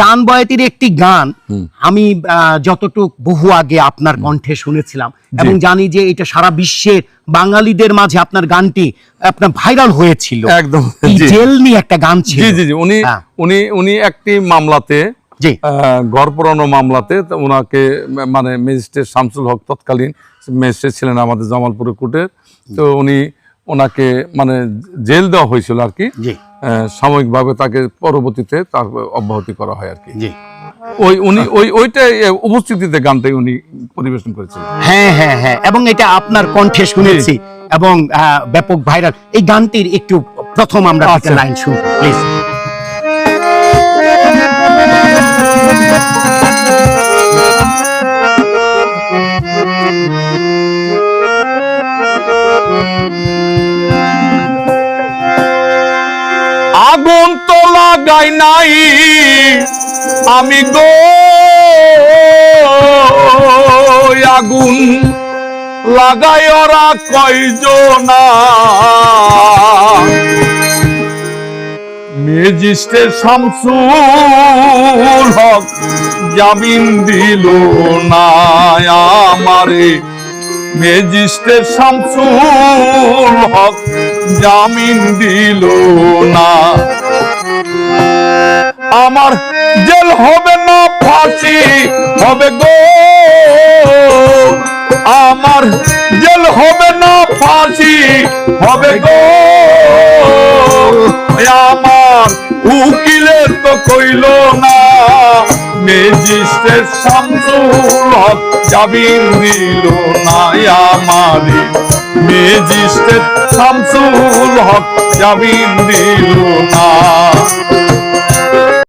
চান বয়াতির একটি গান আমি যতটুক বহু আগে আপনার কণ্ঠে শুনেছিলাম এবং জানি যে এটা সারা বিশ্বের বাঙালিদের মাঝে আপনার গানটি আপনার ভাইরাল হয়েছিল। একদম, জেল নিয়ে একটা গান ছিল। জি জি উনি হ্যাঁ। উনি উনি একটি মামলাতে জি। ঘর পোড়ানো মামলাতে ওনাকে মানে ম্যাজিস্ট্রেট শামসুল হক তৎকালীন ম্যাজিস্ট্রেট ছিলেন আমাদের জামালপুর কোর্টের। তো উনি ওনাকে মানে জেল দেওয়া হয়েছিল আর কি। সাময়িকভাবে তাকে পরবর্তীতে তার অব্যাহতি করা হয় আর কি। ওই উনি ওই ওইটা উপস্থিতিতে গানটাই উনি পরিবেশন করেছিলেন। হ্যাঁ হ্যাঁ হ্যাঁ এবং এটা আপনার কণ্ঠে শুনেছি এবং ব্যাপক ভাইরাল। এই গানটির একটু প্রথম আমরা আচ্ছা। লাইন শুনব প্লিজ আগুন তো লাগাই নাই। আমি গো আগুন লাগাই ওরা কয়জনা। মেজিস্ট্রেট শামসুল হক জামিন দিল না আমারে। ম্যাজিস্ট্রেট শামসুল হক জামিন দিল না জেল হবে না ফাঁসি, হবে গো। আমার জেল হবে না ফাঁসি, হবে গো। আমার উকিলের তো কইল না ম্যাজিস্ট্রেট শামসুল হক জামিন দিল না আমারে। ম্যাজিস্ট্রেট শামসুল হক জামিন দিল না।